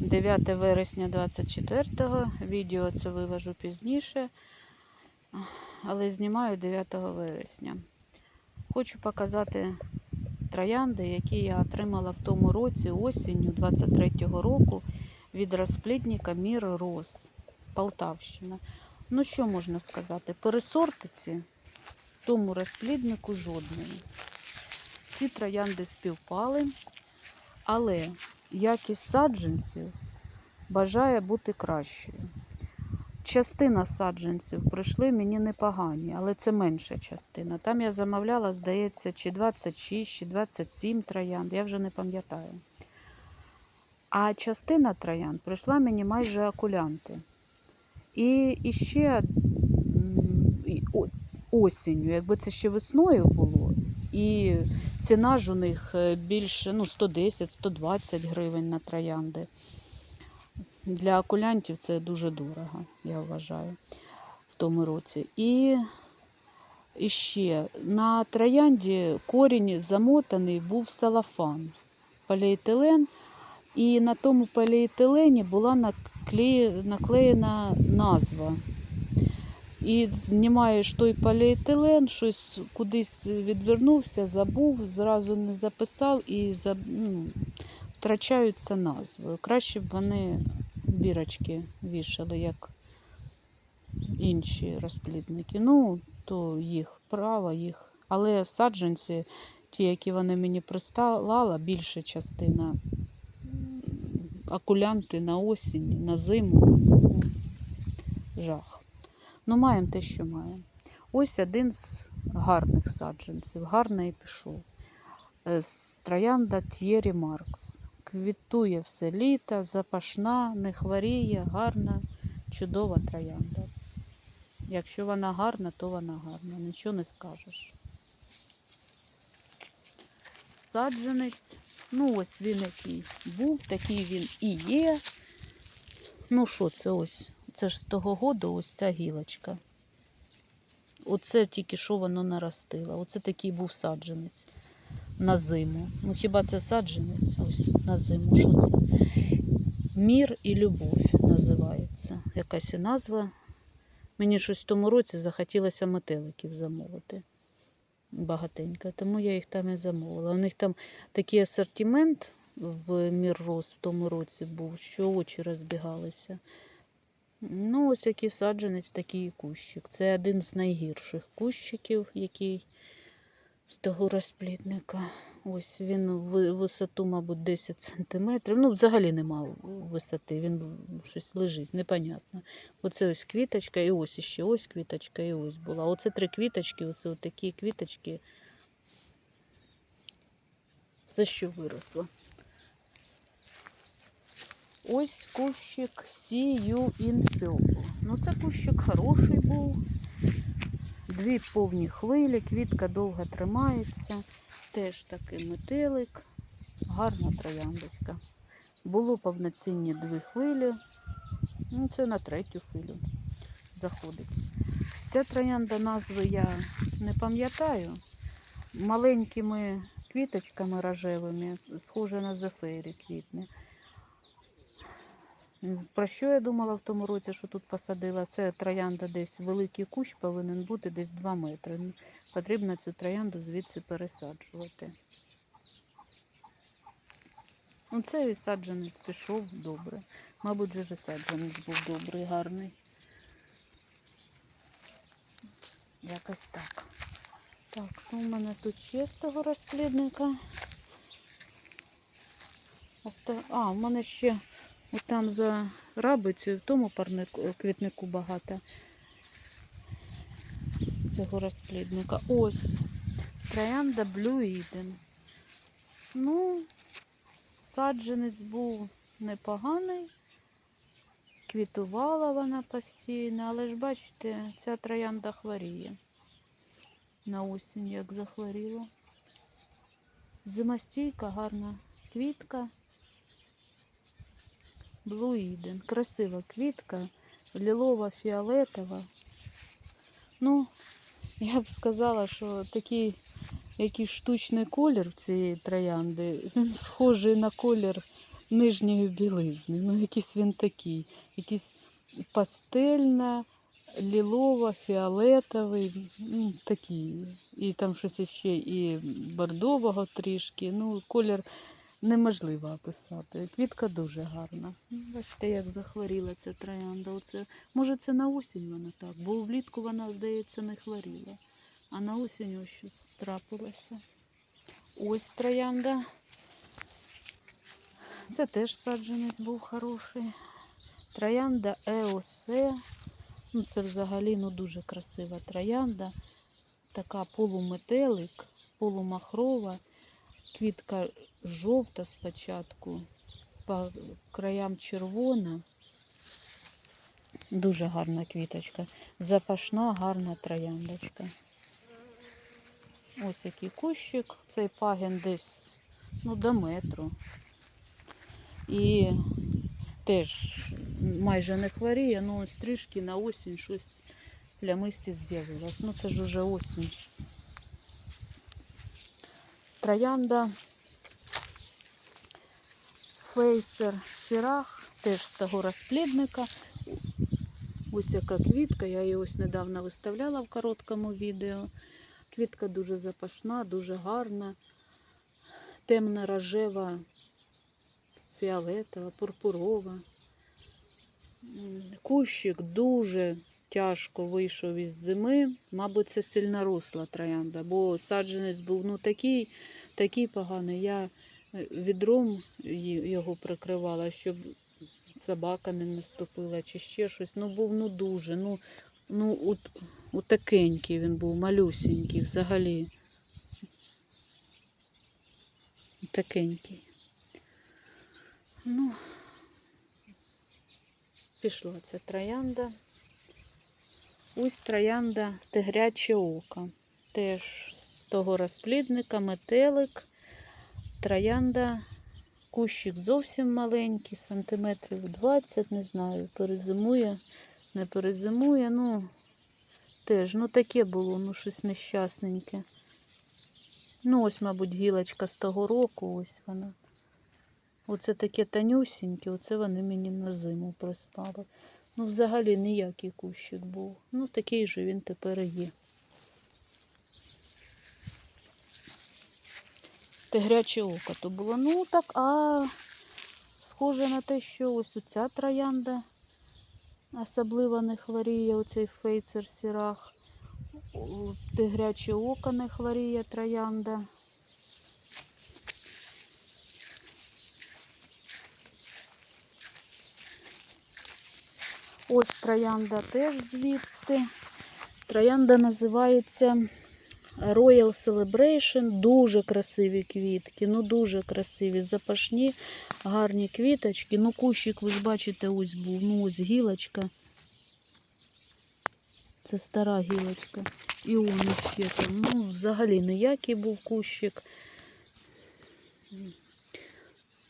9 вересня 24-го. Відео це виложу пізніше, але знімаю 9 вересня. Хочу показати троянди, які я отримала в тому році, осінню 23-го року від розплідника Мір Рос, Полтавщина. Ну, що можна сказати? Пересортиці в тому розпліднику жодної. Всі троянди співпали, але якість саджанців бажає бути кращою. Частина саджанців прийшли мені непогані, але це менша частина. Там я замовляла, здається, чи 26, чи 27 троянд, я вже не пам'ятаю. А частина троянд прийшла мені майже окулянти. І, і ще осінню, якби це ще весною було, і ціна ж у них е, більше ну, 110-120 гривень на троянди. Для окулянтів це дуже дорого, я вважаю, в тому році. І, і ще на троянді корінь замотаний був салафан, поліетилен. І на тому поліетилені була наклеє- наклеєна назва. І знімаєш той поліетилен, щось кудись відвернувся, забув, зразу не записав і за, ну, втрачаються назви. Краще б вони бірочки вішали, як інші розплідники. Ну, то їх право, їх. Але саджанці, ті, які вони мені прислала, більша частина окулянти на осінь, на зиму. Жах. Ну, маємо те, що маємо. Ось один з гарних саджанців, гарний пішов. Е, Троянда Т'єрі Маркс. Квітує все літо, запашна, не хворіє, гарна, чудова троянда. Якщо вона гарна, то вона гарна, нічого не скажеш. Саджанець, ну ось він який був, такий він і є. Ну що це ось? Це ж з того году ось ця гілочка. Оце тільки що воно наростило. Оце такий був саджанець на зиму. Ну хіба це саджанець? Ось на зиму. Що це? Мір і любов називається. Якась і назва. Мені щось в тому році захотілося метеликів замовити. Багатенько. Тому я їх там і замовила. У них там такий асортимент в Мір Рос в тому році був, що очі розбігалися. Ну, ось який саджанець, такий кущик. Це один з найгірших кущиків, який з того розплідника. Ось він в висоту, мабуть, 10 сантиметрів. Ну, взагалі нема висоти, він щось лежить, непонятно. Оце ось квіточка, і ось іще ось квіточка, і ось була. Оце три квіточки, оце такі квіточки. Це що виросло. Ось кущик See You. Ну, це кущик хороший був. Дві повні хвилі, квітка довго тримається. Теж такий метелик. Гарна трояндочка. Було повноцінні дві хвилі. Ну, це на третю хвилю заходить. Ця троянда назви я не пам'ятаю. Маленькими квіточками рожевими, схоже на зефирі квітне. Про що я думала в тому році, що тут посадила? Це троянда десь великий кущ повинен бути десь 2 метри. Потрібно цю троянду звідси пересаджувати. Ну, цей саджанець пішов добре. Мабуть, же ж і саджанець був добрий, гарний. Якось так. Так, що в мене тут ще з того розплідника? А, в мене ще От там за рабицею, в тому парнику, квітнику багато з цього розплідника. Ось троянда Blue. Ну, саджанець був непоганий. Квітувала вона постійно, але ж бачите, ця троянда хворіє. На осінь як захворіла. Зимостійка, гарна квітка. Eden. Красива квітка, лілова, фіолетова. Ну, я б сказала, що такий якийсь штучний колір цієї троянди, він схожий на колір нижньої білизни. Ну, якийсь він такий, якийсь пастельна, лілова, фіолетовий, ну, такий. І там щось ще і бордового трішки. Ну, колір неможливо описати. Квітка дуже гарна. Бачите, як захворіла ця троянда. Оце, може, це на осінь вона так, бо влітку вона, здається, не хворіла. А на осінь ось щось трапилося. Ось троянда. Це теж саджанець був хороший. Троянда Еосе. Ну, це взагалі ну, дуже красива троянда. Така полуметелик, полумахрова. Квітка жовта спочатку, по краям червона. Дуже гарна квіточка. Запашна, гарна трояндочка. Ось який кущик. Цей пагін десь ну, до метру. І теж майже не хворіє, ну ось трішки на осінь щось плямистість з'явилось. Ну це ж уже осінь. Троянда Фейсер Сирах, теж з того розплідника. Ось яка квітка, я її ось недавно виставляла в короткому відео. Квітка дуже запашна, дуже гарна, темна рожева, фіолетова, пурпурова. Кущик дуже тяжко вийшов із зими. Мабуть, це сильно росла троянда, бо саджанець був ну, такий, такий поганий. Я е, відром його прикривала, щоб собака не наступила чи ще щось. Ну, був ну дуже. Ну, ну от, отакенький він був, малюсенький взагалі. Такенький. Ну, пішла ця троянда. Ось троянда тигряче око. Теж з того розплідника, метелик. Троянда, кущик зовсім маленький, сантиметрів 20, не знаю, перезимує, не перезимує. Ну, теж, ну таке було, ну щось нещасненьке. Ну, ось, мабуть, гілочка з того року, ось вона. Оце таке тонюсіньке, оце вони мені на зиму прислали. Ну, взагалі ніякий кущик був. Ну, такий же він тепер і є. Тигряче око то було. Ну так, а схоже на те, що ось оця троянда особливо не хворіє, оцей фейцер сірах. Тигряче око не хворіє троянда. Ось троянда теж звідти. Троянда називається Royal Celebration. Дуже красиві квітки, ну дуже красиві, запашні, гарні квіточки. Ну, кущик, ви ж бачите, ось був. Ну, ось гілочка. Це стара гілочка. І он ще там. Ну, взагалі ніякий був кущик.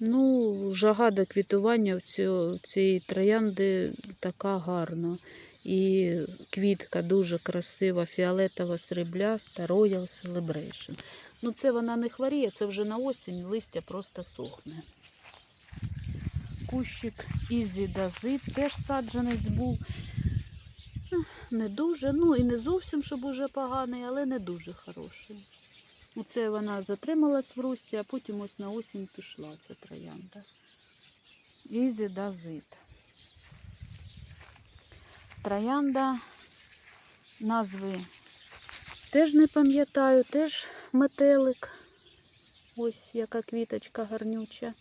Ну, жага до квітування в цієї троянди така гарна. І квітка дуже красива, фіолетова срібляста, Royal Celebration. Ну, це вона не хворіє, це вже на осінь, листя просто сохне. Кущик Ізі Дазит теж саджанець був. Не дуже, ну і не зовсім, щоб уже поганий, але не дуже хороший. Оце вона затрималась в рості, а потім ось на осінь пішла ця троянда. Ізі Дазит. Троянда назви теж не пам'ятаю, теж метелик. Ось яка квіточка гарнюча.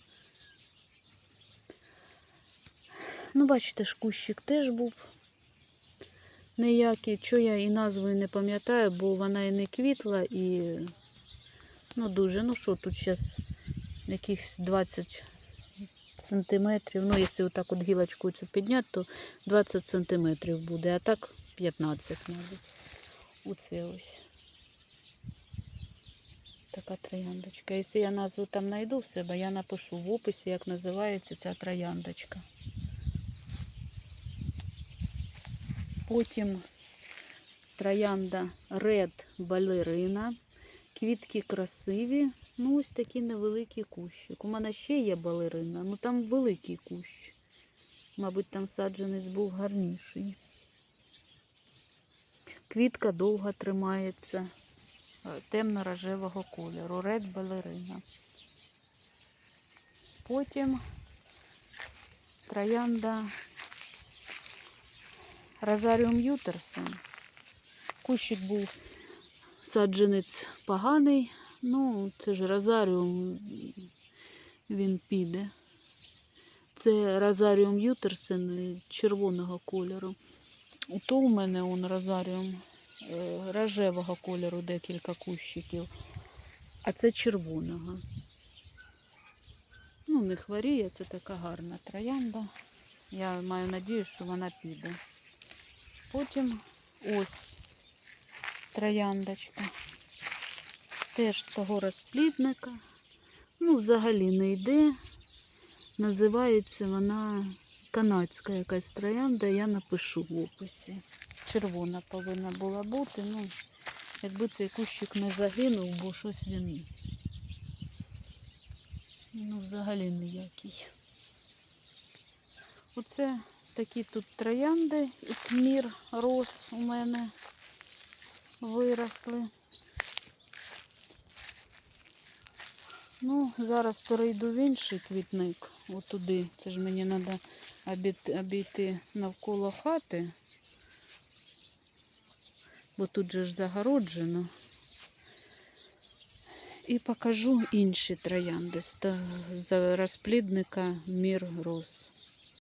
Ну, бачите, ж кущик теж був ніякий. Що я і назвою не пам'ятаю, бо вона і не квітла, і ну дуже. Ну що, тут зараз якихось 20 сантиметрів. Ну, якщо отак от гілочку цю підняти, то 20 сантиметрів буде, а так 15, мабуть. Оце ось. Така трояндочка. Якщо я назву там знайду в себе, я напишу в описі, як називається ця трояндочка. Потім троянда Red Ballerina. Квітки красиві, Ну, ось такий невеликий кущик. У мене ще є балерина, ну там великий кущ. Мабуть, там саджанець був гарніший. Квітка довго тримається е, темно-рожевого кольору, ред балерина. Потім троянда Розаріум Ютерсон. Кущик був саджанець поганий, ну це ж Розаріум, він піде. Це Розаріум Ютерсен червоного кольору. То у мене он розаріум е, рожевого кольору декілька кущиків, а це червоного. Ну, не хворіє, це така гарна троянда. Я маю надію, що вона піде. Потім ось трояндочка. Теж з того розплідника. Ну, взагалі не йде. Називається вона канадська якась троянда, я напишу в описі. Червона повинна була бути. Ну, якби цей кущик не загинув, бо щось він. Ну, взагалі ніякий. Оце такі тут троянди і кмір рос у мене виросли. Ну, зараз перейду в інший квітник, отуди. Це ж мені треба обійти навколо хати, бо тут же ж загороджено. І покажу інші троянди з розплідника Мір Роз.